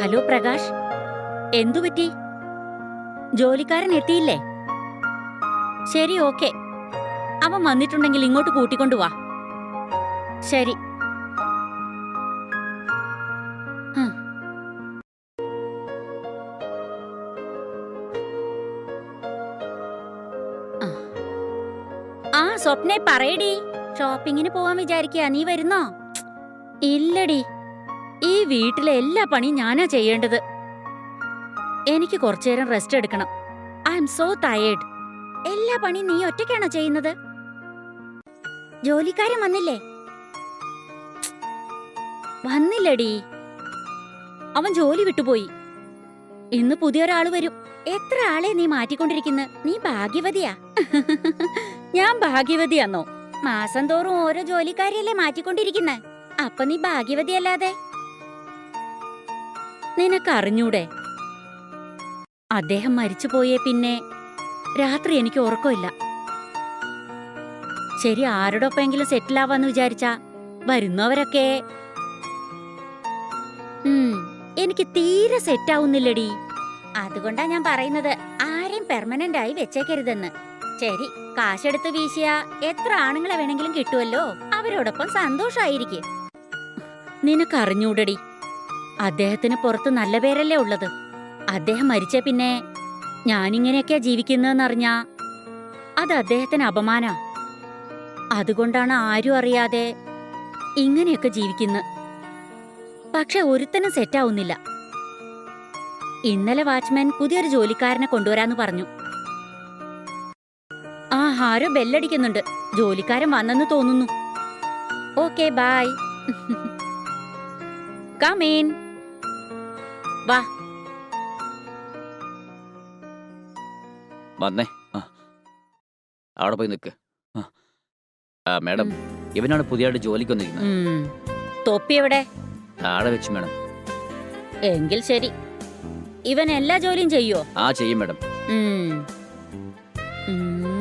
Hello Prakash. എന്തു പറ്റി? ജോലിക്കാരൻ എത്തിയില്ലേ? ശരി ഓക്കെ. അവൻ വന്നിട്ടുണ്ടെങ്കിൽ ഇങ്ങോട്ട് കൂട്ടിക്കൊണ്ടുവാ ശരി. സ്വപ്നെ പറയടി. ഷോപ്പിങ്ങിന് പോവാൻ വിചാരിക്കുക നീ വരുന്നോ? ഇല്ലടി. ഈ വീട്ടിലെ എല്ലാ പണിയും ഞാനാ ചെയ്യേണ്ടത്. എനിക്ക് കുറച്ചു നേരം റെസ്റ്റ് എടുക്കണം. I'm so tired. എല്ലാ പണിയും നീ ഒറ്റയ്ക്കാണോ ചെയ്യുന്നത്? ജോലിക്കാരൻ വന്നില്ലേ? വന്നില്ലടി. അവൻ ജോലി വിട്ടുപോയി. ഇന്ന് പുതിയൊരാൾ വരും. എത്ര ആളെ നീ മാറ്റിക്കൊണ്ടിരിക്കുന്ന? നീ ഭാഗ്യവതിയാ. ഞാൻ ഭാഗ്യവതിയാന്നോ? മാസം തോറും ഓരോ ജോലിക്കാരിയല്ലേ മാറ്റിക്കൊണ്ടിരിക്കുന്നെ. അപ്പൊ നീ ഭാഗ്യവതിയല്ലാതെ? നിനക്കറിഞ്ഞൂടെ? അദ്ദേഹം മരിച്ചുപോയേ പിന്നെ രാത്രി എനിക്ക് ഉറക്കമില്ല. ശരി ആരോടൊപ്പെങ്കിലും സെറ്റിൽ ആവാന്ന് വിചാരിച്ച വരുന്നവരൊക്കെ എനിക്ക് തീരെ സെറ്റ് ആവുന്നില്ലടി അതുകൊണ്ടാ ഞാൻ പറയുന്നത് ആരെയും പെർമനന്റ് ആയി വെച്ചേക്കരുതെന്ന്. ശരി. കാശെടുത്ത് വീശിയ എത്ര ആണുങ്ങളെ വേണമെങ്കിലും കിട്ടുമല്ലോ അവരോടൊപ്പം സന്തോഷായിരിക്കും. നിനക്കറിഞ്ഞൂടടി. അദ്ദേഹത്തിന് പുറത്ത് നല്ല പേരല്ലേ ഉള്ളത്. അദ്ദേഹം മരിച്ച പിന്നെ ഞാനിങ്ങനെയൊക്കെയാ ജീവിക്കുന്നതെന്നറിഞ്ഞാ അത് അദ്ദേഹത്തിന് അപമാന. അതുകൊണ്ടാണ് ആരും അറിയാതെ ഇങ്ങനെയൊക്കെ ജീവിക്കുന്നത് പക്ഷെ ഒരുത്തനും സെറ്റാവുന്നില്ല ഇന്നലെ വാച്ച്മാൻ പുതിയൊരു ജോലിക്കാരനെ കൊണ്ടുവരാന്ന് പറഞ്ഞു. ആരോ ബെല്ലടിക്കുന്നുണ്ട്. ജോലിക്കാരൻ വന്നെന്ന് തോന്നുന്നു. Okay bye. കമീൻ വാ. വന്നേ. ആ. അവിടെ പോയി നിൽക്ക് ആ. മാഡം. ഇവനാണ് പുതിയതായിട്ട് ജോലിക്ക് വന്നിരിക്കുന്നത്. ഉം. തൊപ്പി എവിടെ? ആടെ വെച്ച് മാഡം. എങ്കിൽ ശരി. ഇവൻ എല്ലാ ജോലിയും ചെയ്യോ ആ ചെയ്യും മാഡം. ഉം. ഉം.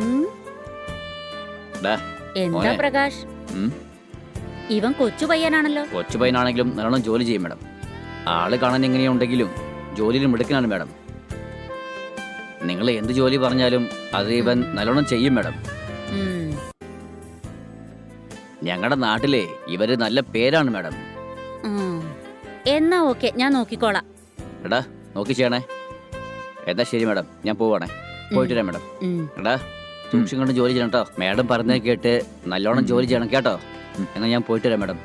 ഡാ, എന്താ മോനെ. പ്രകാശ്? ഉം. ഇവൻ കൊച്ചു പയ്യനാണല്ലോ. കൊച്ചു പയ്യനാണെങ്കിലും നല്ലോണം ജോലി ചെയ്യും മേഡം. ആൾ കാണാൻ എങ്ങനെയുണ്ടെങ്കിലും ജോലിയിൽ മിടുക്കനാണ് മേഡം. നിങ്ങൾ എന്ത് ജോലി പറഞ്ഞാലും അത് ഇവൻ നല്ലോണം ചെയ്യും മേഡം. ഉം. ഞങ്ങളുടെ നാട്ടിലെ ഇവർ നല്ല പേരാണ് മേഡം. ഉം. എന്നാ ഓക്കെ ഞാൻ നോക്കിക്കോളാം. എടാ നോക്കി ചെയ്യണേ. എന്നാ ശരി മേഡം. ഞാൻ പോവാണേ. പോയിട്ട് വരാം മാഡം. ഉം. എടാ. സൂക്ഷിച്ചും കൊണ്ട് ജോലി ചെയ്യണം കേട്ടോ. മാഡം പറഞ്ഞത് കേട്ട് നല്ലോണം ജോലി ചെയ്യണം കേട്ടോ. എന്നാ ഞാൻ പോയിട്ട് വരാം മാഡം.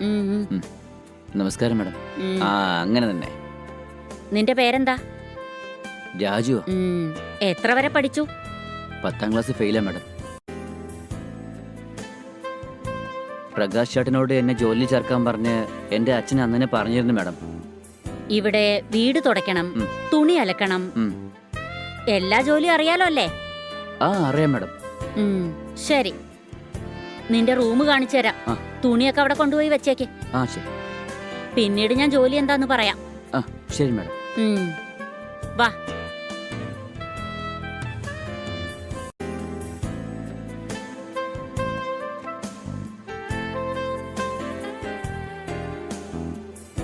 നമസ്കാരം മാഡം. ആ അങ്ങനെ തന്നെ. നിന്റെ പേരെന്താ? രാജു എത്ര വരെ പഠിച്ചു? പത്താം ക്ലാസ് ഫെയിലാ മാഡം. പ്രകാശ് ചേട്ടനോട് എന്നെ ജോലി ചേർക്കാൻ പറഞ്ഞ് എന്റെ അച്ഛൻ അന്നെ പറഞ്ഞിരുന്നു മാഡം. ഇവിടെ വീട് തുടയ്ക്കണം തുണി അലക്കണം. എല്ലാ ജോലിയും അറിയാലോ അല്ലേ? ആ അറിയാം മാഡം. ശരി. നിന്റെ റൂം കാണിച്ചു തരാം ആ. തുണിയൊക്കെ അവിടെ കൊണ്ടുപോയി വെച്ചേക്ക്. ആ ശരി. പിന്നീട് ഞാൻ ജോലി എന്താന്ന് പറയാം. ആ ശരി മാഡം. ഉം. വാ.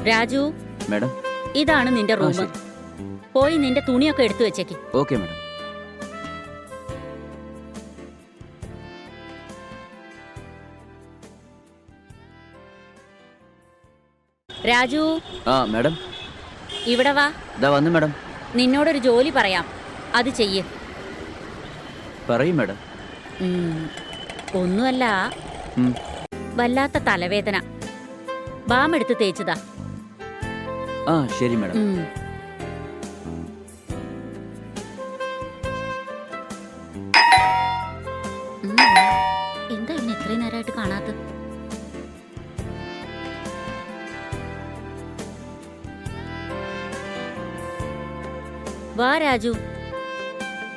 രാജു. മാഡം. ഇതാണ് നിന്റെ ആ റൂം. ശരി. പോയി നിന്റെ തുണിയൊക്കെ എടുത്തു വെച്ചേക്ക്. Okay madam. രാജു. ആ മാഡം. ഇവിടെ വാ. ദാ വന്നു മാഡം. നിന്നോടൊരു ജോലി പറയാം. അത് ചെയ്യേ. പറയും മാഡം. ഒന്നുമല്ല. വല്ലാത്ത തലവേദന. ബാം എടുത്ത് തേച്ചതാ. ആ ശരി മാഡം. രാജു.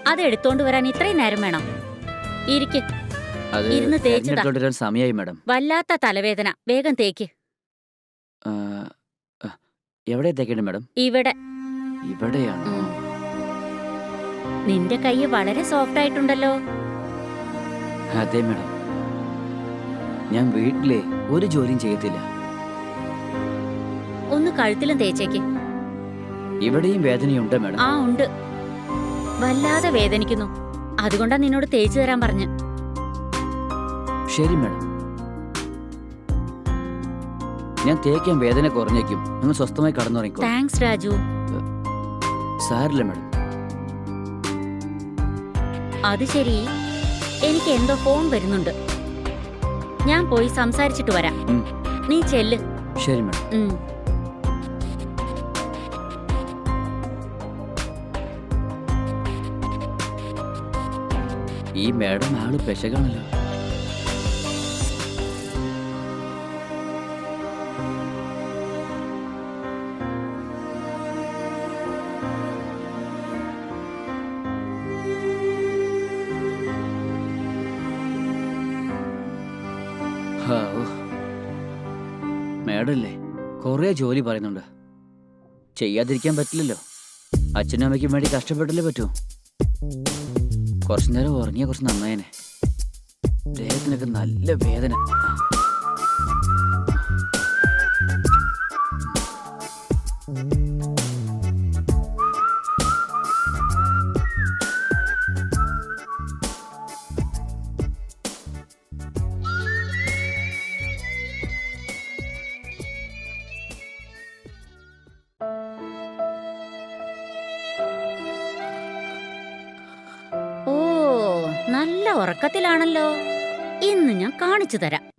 അത് എടുത്തോണ്ട് വരാൻ ഇത്രയും നേരം വേണം. ഇരിക്ക്. അത് ഇരുന്ന് തേച്ചതാ. തെരഞ്ഞെടുത്തോണ്ട് വരാൻ സമയമായി മാഡം. വല്ലാത്ത തലവേദന. വേഗം തേക്ക്. ആ, ആ, എവിടെ എത്തേക്കേണ്ടത് മാഡം? ഇവിടെ. ഇവിടെയാണോ? ഉം. നിന്റെ കൈ വളരെ സോഫ്റ്റ് ആയിട്ടുണ്ടല്ലോ. അതെ മാഡം. ഞാൻ വീട്ടിലെ ഒരു ജോലിയും ചെയ്യത്തില്ല. ഒന്ന് കഴുത്തിലും തേച്ചേക്ക്. ഇവിടെയും വേദനയുണ്ട് മാഡം. ആ ഉണ്ട്. വല്ലാതെ വേദനിക്കുന്നു. അതുകൊണ്ടാ നിന്നോട് തേച്ചു തരാൻ പറഞ്ഞു. ശരി മാഡം. ഞാൻ തേക്കാൻ വേദന കുറഞ്ഞേക്കും. നിങ്ങൾ സ്വസ്ഥമായി കടന്നുറങ്ങിക്കോ. താങ്ക്സ് രാജു. സാരില്ല മാഡം. അത് ശരി. എനിക്ക് എന്തോ ഫോൺ വരുന്നുണ്ട്. ഞാൻ പോയി സംസാരിച്ചിട്ട് വരാം. നീ ചെല്ല്. ശരി മാഡം. ഈ മാഡം ആൾ പെശകാണല്ലോ. മാഡല്ലേ കുറേ ജോലി പറയുന്നുണ്ട്. ചെയ്യാതിരിക്കാൻ പറ്റില്ലല്ലോ. അച്ഛനും അമ്മയ്ക്കും വേണ്ടി കഷ്ടപ്പെട്ടല്ലേ പറ്റൂ? കുറച്ചു നേരം ഉറങ്ങിയ കുറച്ച് നന്നായനെ. ദേഹത്തിനൊക്കെ നല്ല വേദന. ഉറക്കത്തിലാണല്ലോ. ഇന്ന് ഞാൻ കാണിച്ചു തരാം.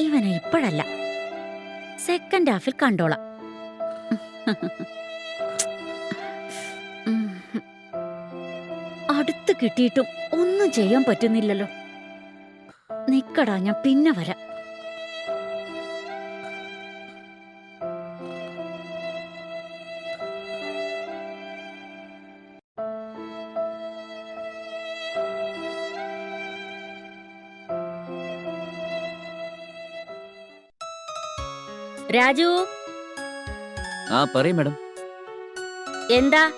ഇവനെ ഇപ്പോഴല്ല. സെക്കൻഡ് ഹാഫിൽ കണ്ടോളാം. കിട്ടിയിട്ടും ഒന്നും ചെയ്യാൻ പറ്റുന്നില്ലല്ലോ. നിക്കടാ ഞാൻ പിന്നെ വരാം. രാജു? ആ പറയും മാഡം. എന്താ?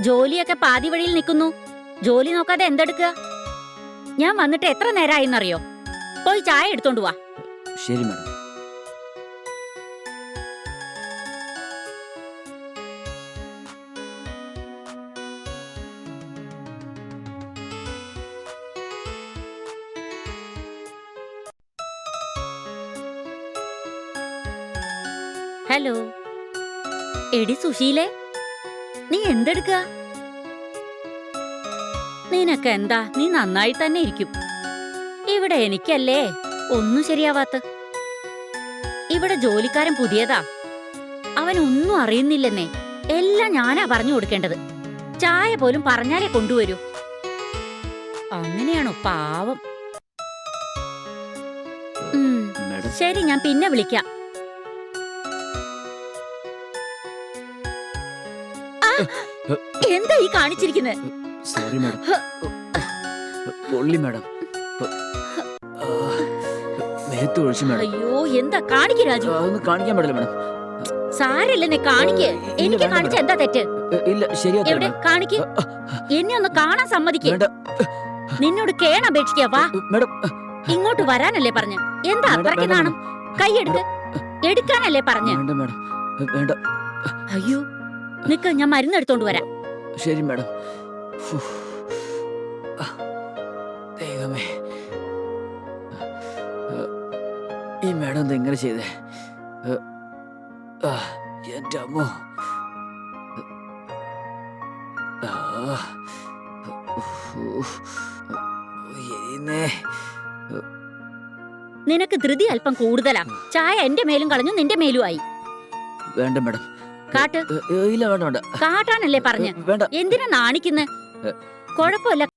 ജോലിയൊക്കെ പാതി വഴിയിൽ നിൽക്കുന്നു. ജോലി നോക്കാതെ എന്തെടുക്കുക? ഞാൻ വന്നിട്ട് എത്ര നേരമായിന്നറിയോ പോയി ചായ എടുത്തോണ്ട് വാ. ശരി മാഡം. ഹലോ. എടി സുശീലേ നീ എന്തെടുക്കുക? നിനക്ക് എന്താ നീ നന്നായി തന്നെ ഇരിക്കും. ഇവിടെ എനിക്കല്ലേ ഒന്നും ശരിയാവാത്ത? ഇവിടെ ജോലിക്കാരൻ പുതിയതാ. അവൻ ഒന്നും അറിയുന്നില്ലെന്നേ. എല്ലാം ഞാനാ പറഞ്ഞു കൊടുക്കേണ്ടത്. ചായ പോലും പറഞ്ഞാലേ കൊണ്ടുവരൂ. അങ്ങനെയാണോ പാവം? ശരി ഞാൻ പിന്നെ വിളിക്കാം. എന്താ ഈ കാണിച്ചിരിക്കുന്നത് സോറി മാഡം പൊള്ളി മാഡം മേത്ത് ഒഴിച്ചു മാഡം അയ്യോ എന്താ കാണിക്ക രാജു? അതൊന്നും കാണിക്കാൻ പാടില്ല മാഡം സാരല്ലെന്നെ കാണിക്ക്. എനിക്ക് കാണിച്ച എന്താ തെറ്റ്? ഇല്ല ശരിയാ എവിടെ? കാണിക്ക. എന്നെ ഒന്ന് കാണാൻ സമ്മതിക്കേ. നിന്നോട് അപേക്ഷിക്കാ വാ. മാഡം ഇങ്ങോട്ട് വരാനല്ലേ പറഞ്ഞ? എന്താ അത്രയ്ക്ക് കാണും നാണം? കൈ എടുക്ക്. എടുക്കാനല്ലേ പറഞ്ഞ? അയ്യോ നിക്ക ഞാൻ മരുന്ന് എടുത്തോണ്ട് വരാം. ശരി മാഡം ദൈവമേ. ഈ മാഡം എന്താ ഇങ്ങനെ ചെയ്തേ? എന്റെ അമ്മോ. നിനക്ക് ധൃതി അല്പം കൂടുതലാ. ചായ എന്റെ മേലും കളഞ്ഞു നിന്റെ മേലും ആയി. വേണ്ട മേഡം. കാട്ട്. ഇല്ല വേണ്ട വേണ്ട. കാട്ടാനല്ലേ പറഞ്ഞു? എന്തിനാ നാണിക്കുന്നെ? കുഴപ്പമില്ല.